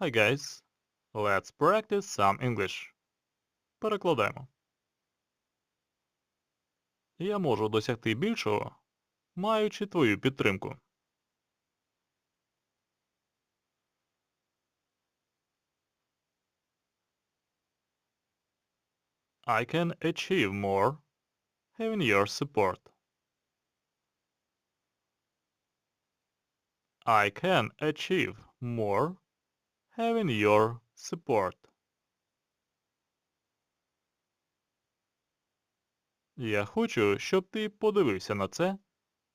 Hi guys, let's practice some English. Перекладаємо. Я можу досягти більшого, маючи твою підтримку. I can achieve more having your support. I can achieve more having your support. Я хочу, щоб ти подивився на це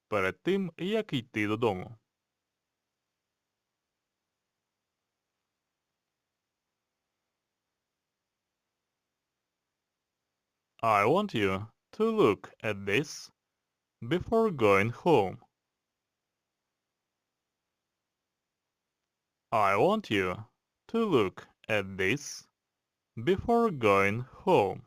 перед тим, як йти додому. I want you to look at this before going home. I want you to look at this before going home.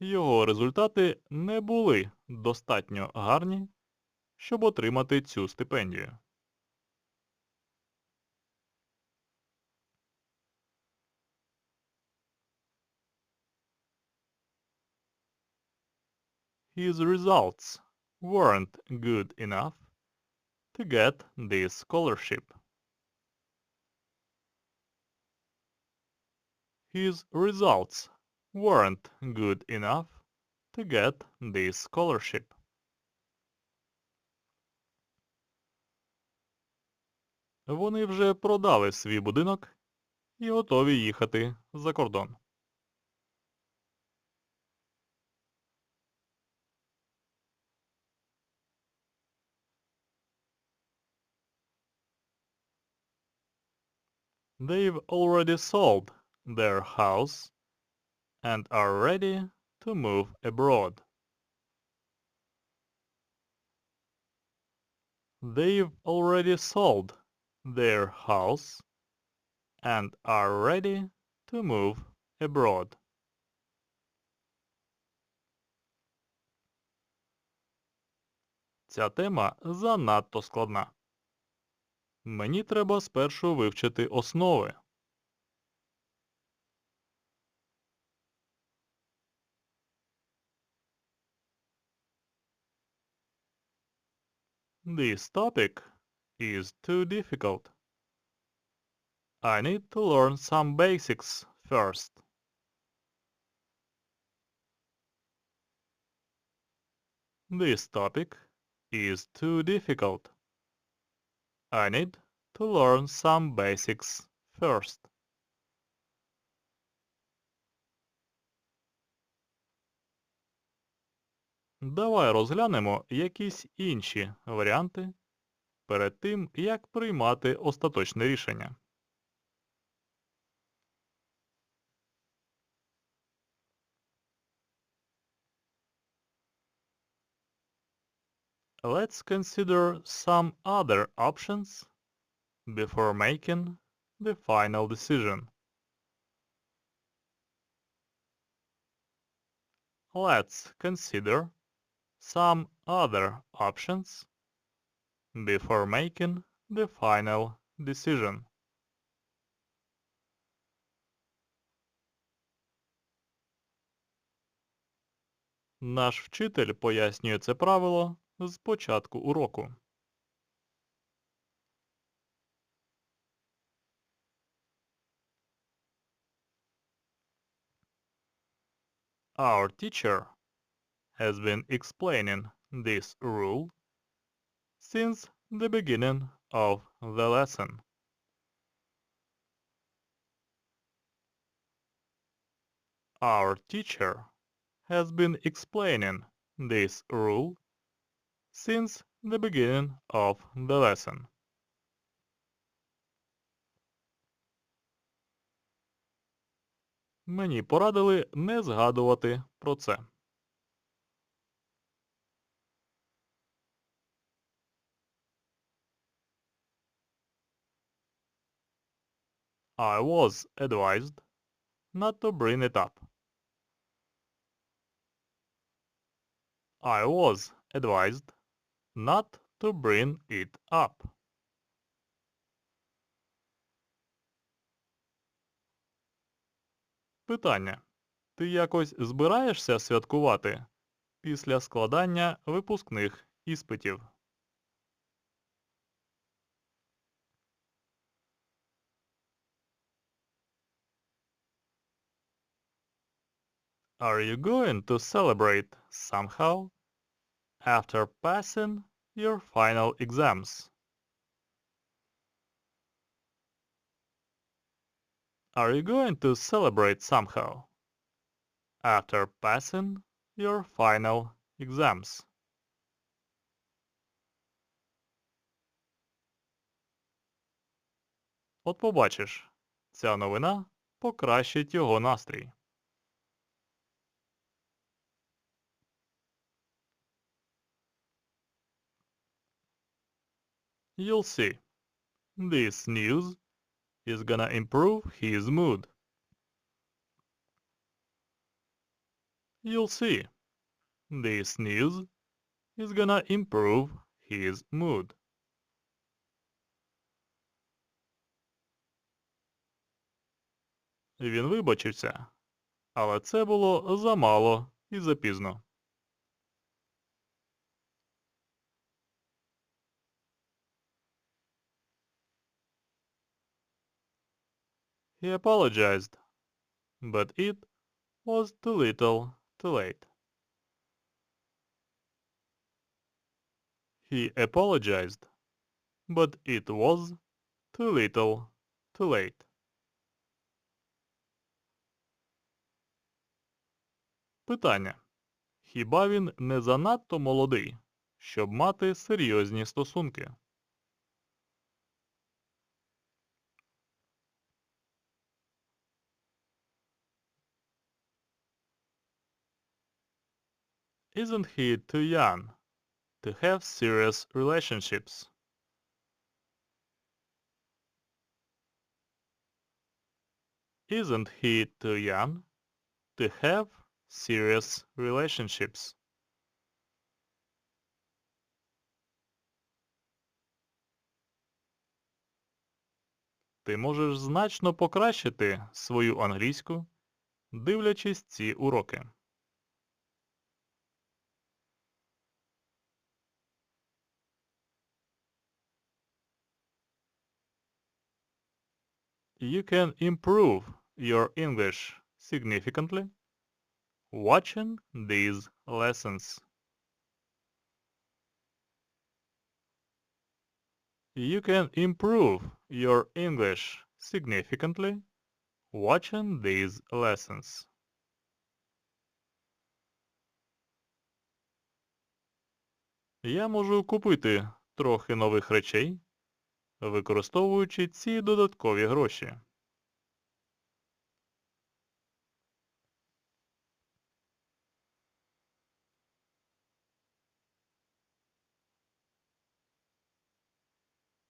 Його результати не були достатньо гарні, щоб отримати цю стипендію. His results weren't good enough to get this scholarship. His results weren't good enough to get this scholarship. Вони вже продали свій будинок і готові їхати за кордон. They've already sold their house and are ready to move abroad. They've already sold their house and are ready to move abroad. Ця тема занадто складна. Мені треба спершу вивчити основи. This topic is too difficult. I need to learn some basics first. This topic is too difficult. I need to learn some basics first. Давай розглянемо якісь інші варіанти перед тим, як приймати остаточне рішення. Let's consider some other options before making the final decision. Let's consider some other options before making the final decision. Наш вчитель пояснює це правило з початку уроку. Our teacher has been explaining this rule since the beginning of the lesson. Our teacher has been explaining this rule since the beginning of the lesson. Мені порадили не згадувати про це. I was advised not to bring it up. I was advised not to bring it up. Питання. Ти якось збираєшся святкувати після складання випускних іспитів? Are you going to celebrate somehow after passing your final exams? Are you going to celebrate somehow after passing your final exams? От побачиш, ця новина покращить його настрій. You'll see. This news is gonna improve his mood. You'll see. This news is gonna improve his mood. Він вибачився, але це було замало і запізно. He apologized, but it was too little too late. He apologized, but it was too little too late. Питання. Хіба він не занадто молодий, щоб мати серйозні стосунки? Isn't he too young to have serious relationships? Isn't he too young to have serious relationships? Ти можеш значно покращити свою англійську, дивлячись ці уроки. You can improve your English significantly watching these lessons. You can improve your English significantly watching these lessons. Я можу купити трохи нових речей, використовуючи ці додаткові гроші.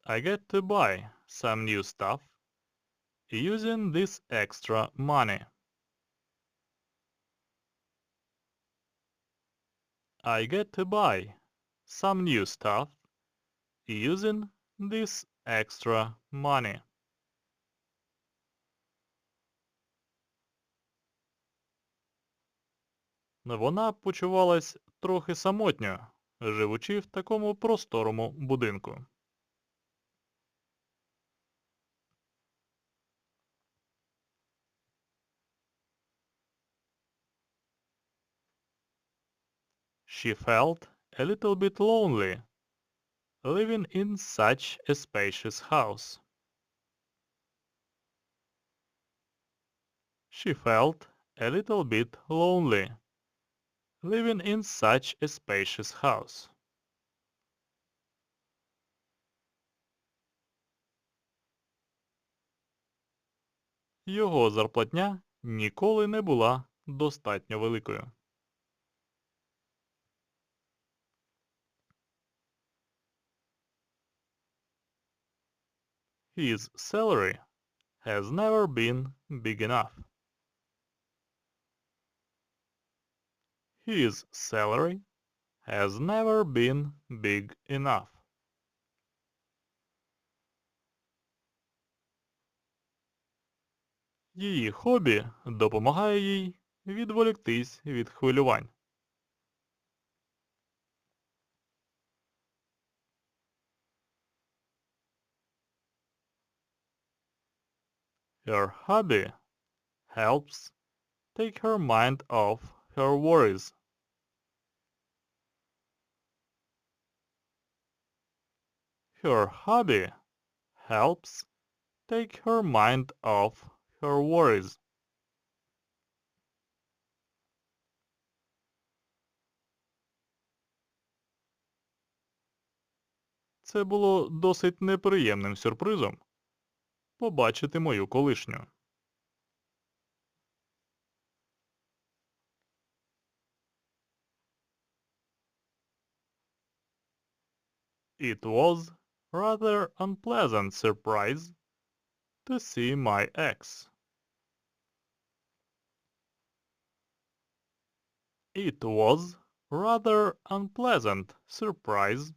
I get to buy some new stuff using this extra money. I get to buy some new stuff using this extra money. Вона почувалась трохи самотньо, живучи в такому просторому будинку. She felt a little bit lonely living in such a spacious house. She felt a little bit lonely living in such a spacious house. Його зарплатня ніколи не була достатньо великою. His salary has never been big enough. His salary has never been big enough. Її хобі допомагає їй відволіктись від хвилювань. Her hobby helps take her mind off her worries. Her hobby helps take her mind off her worries. Це було досить неприємним сюрпризом побачити мою колишню. It was rather unpleasant surprise to see my ex. It was rather unpleasant surprise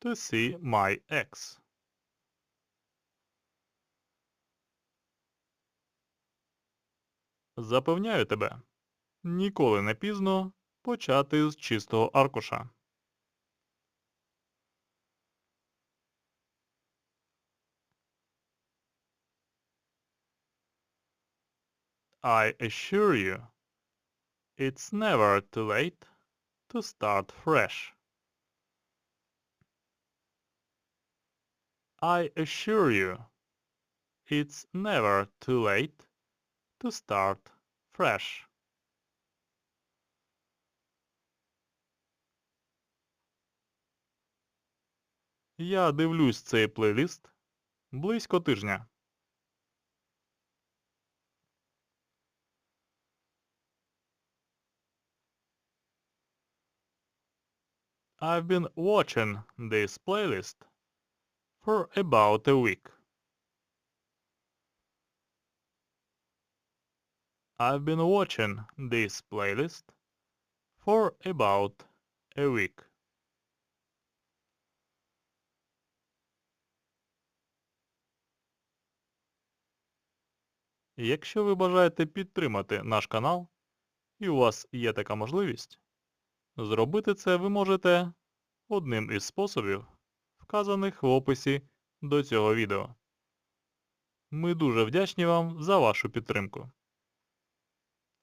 to see my ex. Запевняю тебе, ніколи не пізно почати з чистого аркуша. I assure you, it's never too late to start fresh. I assure you, it's never too late to start fresh. Я дивлюсь цей плейліст близько тижня. I've been watching this playlist for about a week. I've been watching this playlist for about a week. Якщо ви бажаєте підтримати наш канал, і у вас є така можливість, зробити це ви можете одним із способів, вказаних в описі до цього відео. Ми дуже вдячні вам за вашу підтримку.